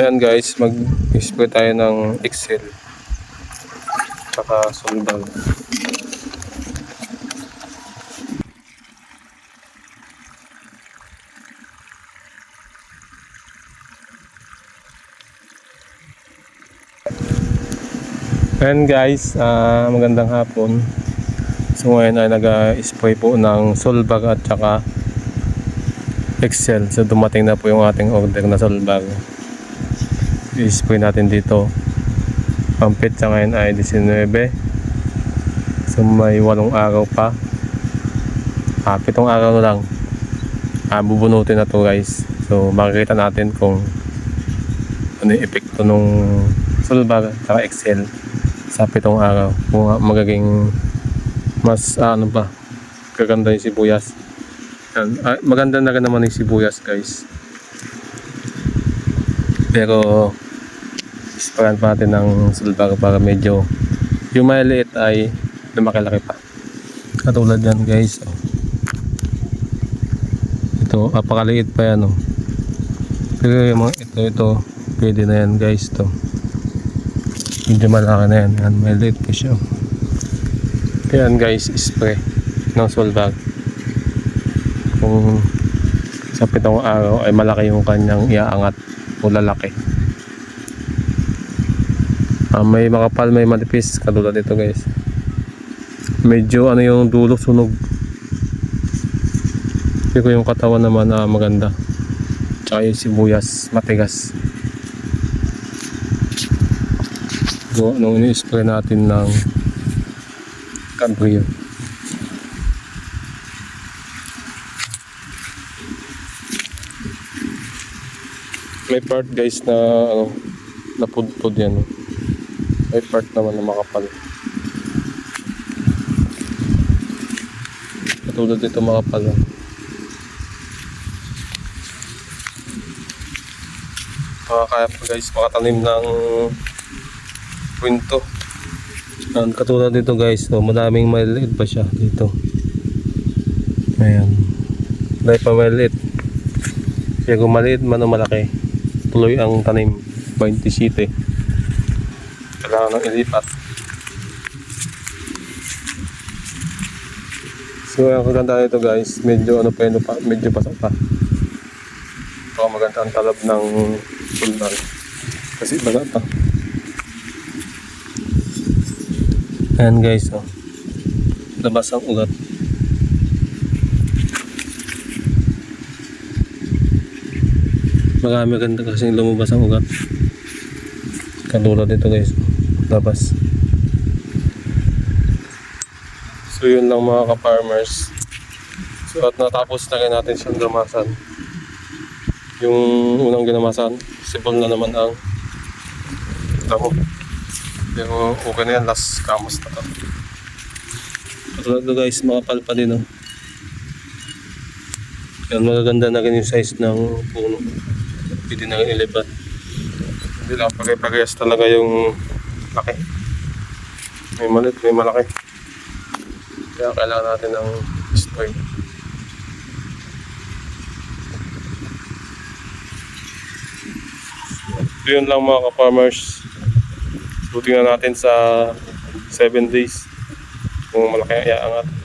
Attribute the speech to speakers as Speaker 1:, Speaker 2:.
Speaker 1: Ayan guys, mag-spray tayo ng Excel. Tsaka Solbag. Ayan guys, ah, magandang hapon. So ngayon ay nag-spray po ng Solbag at tsaka Excel. So dumating na po yung ating order na Solbag. I-spray natin dito. Pampit sa ngayon ay 19. So may walong araw pa. Ah, pitong araw lang. Ah, bubunutin na to guys. So makikita natin kung ano yung epekto nung Solbag at Excel sa pitong araw. Kung magiging mas ah, ano pa gaganda yung sibuyas. Yan. Ah, maganda na rin naman yung sibuyas guys. Pero isparan pa natin ng sulbag para medyo yung maliit ay lumaki-laki pa. Katulad yan guys. Ito, apakaliit pa yan. Oh. Pero yung mga ito, ito, pwede na yan guys. To. Medyo malaki na yan. yan maliit pa siya. oh. Yan guys, spray ng solbag. Kung sa pitong araw ay malaki yung kanyang iaangat o lalaki. Ah, may makapal, may manipis katulad dito guys. Medyo ano yung dulo sunog. Pero yung katawan naman na maganda. Tsaka yung sibuyas matigas. So, nung ini-spray natin ng Cabrio. May part guys na ano, napudpud yan. oh. May part naman na makapal. Katulad dito makapal. oh. Baka kaya pa guys makatanim ng kwento. Yan, katulad dito guys, so madaming maliit pa siya dito. Ayan. Dahil pa maliit. Kaya kung maliit man o malaki, tuloy ang tanim. 27. Kailangan ng ilipat. So, ang kaganda nito guys, medyo ano pa pa, medyo basa pa. Baka maganda ang talab ng pulmar. Kasi basa pa. Ayan guys, oh. Labas ang ugat. Marami ganda kasi lumabas ang ugat. Katulad dito guys. Labas. So yun lang mga ka-farmers. So at natapos na rin natin siyang gamasan. Yung unang ginamasan, sibol na naman ang damo. Pero okay na yan, last kamos na to. Katulad to guys, makapal pa din oh. Yan, magaganda na rin yung size ng puno. Pwede na ilibat. Hindi lang, pare-parehas talaga yung laki. May malit, may malaki. Kaya kailangan natin ng spray. So yun lang mga ka-farmers. So tingnan natin sa 7 days kung malaki ang iaangat.